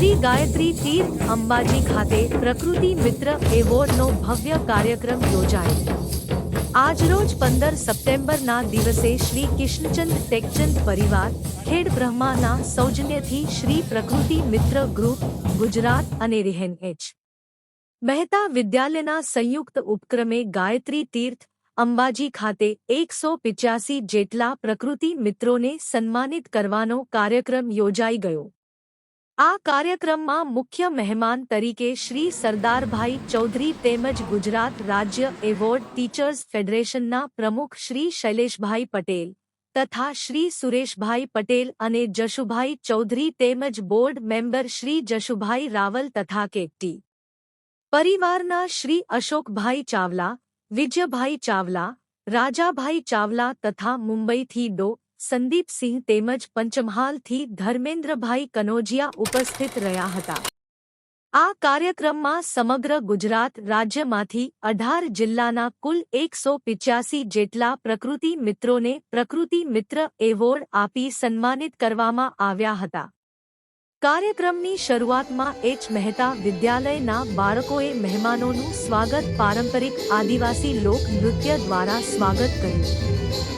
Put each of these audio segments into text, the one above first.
શ્રી ગાયત્રી તીર્થ અંબાજી ખાતે પ્રકૃતિ મિત્ર એવોર્ડનો ભવ્ય કાર્યક્રમ યોજાયો. આજરોજ પંદર સપ્ટેમ્બરના દિવસે શ્રી કિષ્ણચંદ ટેકચંદ પરિવાર ખેડ બ્રહ્માના સૌજન્યથી શ્રી પ્રકૃતિ મિત્ર ગ્રુપ ગુજરાત અને રિહેન એચ મહેતા વિદ્યાલયના સંયુક્ત ઉપક્રમે ગાયત્રી તીર્થ અંબાજી ખાતે એકસો પિચ્યાસી જેટલા પ્રકૃતિ મિત્રોને સન્માનિત કરવાનો કાર્યક્રમ યોજાઈ ગયો. આ કાર્યક્રમમાં મુખ્ય મહેમાન તરીકે શ્રી સરદારભાઈ ચૌધરી તેમજ ગુજરાત રાજ્ય એવોર્ડ ટીચર્સ ફેડરેશનના પ્રમુખ શ્રી શૈલેષભાઈ પટેલ તથા શ્રી સુરેશભાઈ પટેલ અને જશુભાઈ ચૌધરી તેમજ બોર્ડ મેમ્બર શ્રી જશુભાઈ રાવલ તથા કેટી. પરિવારના શ્રી અશોકભાઈ ચાવલા, વિજયભાઈ ચાવલા, રાજાભાઈ ચાવલા તથા મુંબઈથી ડો. સંદીપસિંહ તેમજ પંચમહાલથી ધર્મેન્દ્રભાઈ કનોજિયા ઉપસ્થિત રહ્યા હતા. આ કાર્યક્રમમાં સમગ્ર ગુજરાત રાજ્યમાંથી અઢાર જિલ્લાના કુલ એકસો પિચ્યાસી જેટલા પ્રકૃતિ મિત્રોને પ્રકૃતિ મિત્ર એવોર્ડ આપી સન્માનિત કરવામાં આવ્યા હતા. કાર્યક્રમની શરૂઆતમાં એચ મહેતા વિદ્યાલયના બાળકોએ મહેમાનોનું સ્વાગત પારંપરિક આદિવાસી લોક નૃત્ય દ્વારા સ્વાગત કર્યું.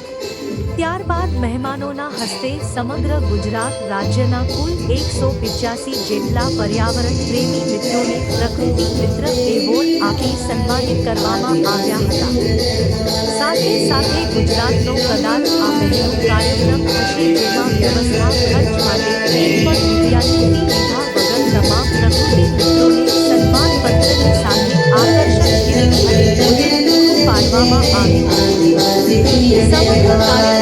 ત્યારબાદ મહેમાનોના હસ્તે સમગ્ર ગુજરાત રાજ્યના કુલ એકસો પિચ્યાસી જેટલા પર્યાવરણ પ્રેમી મિત્રોને પ્રકૃતિ મિત્ર એવોર્ડ આપી સન્માનિત કરવામાં આવ્યા હતા. સાથે સાથે ગુજરાતનો કદાચ આ પહેલો કાર્યક્રમ હશે જેમાં વ્યવસ્થા ખર્ચ માટે એક પણ વિદ્યાર્થીની લીધા વગર તમામ પ્રકૃતિ મિત્રોને સન્માન પત્રની સાથે આકર્ષક ગિફ્ટ અને ભોજન પૂરું પાડવામાં આવ્યું. સમગ્ર કાર્યક્રમ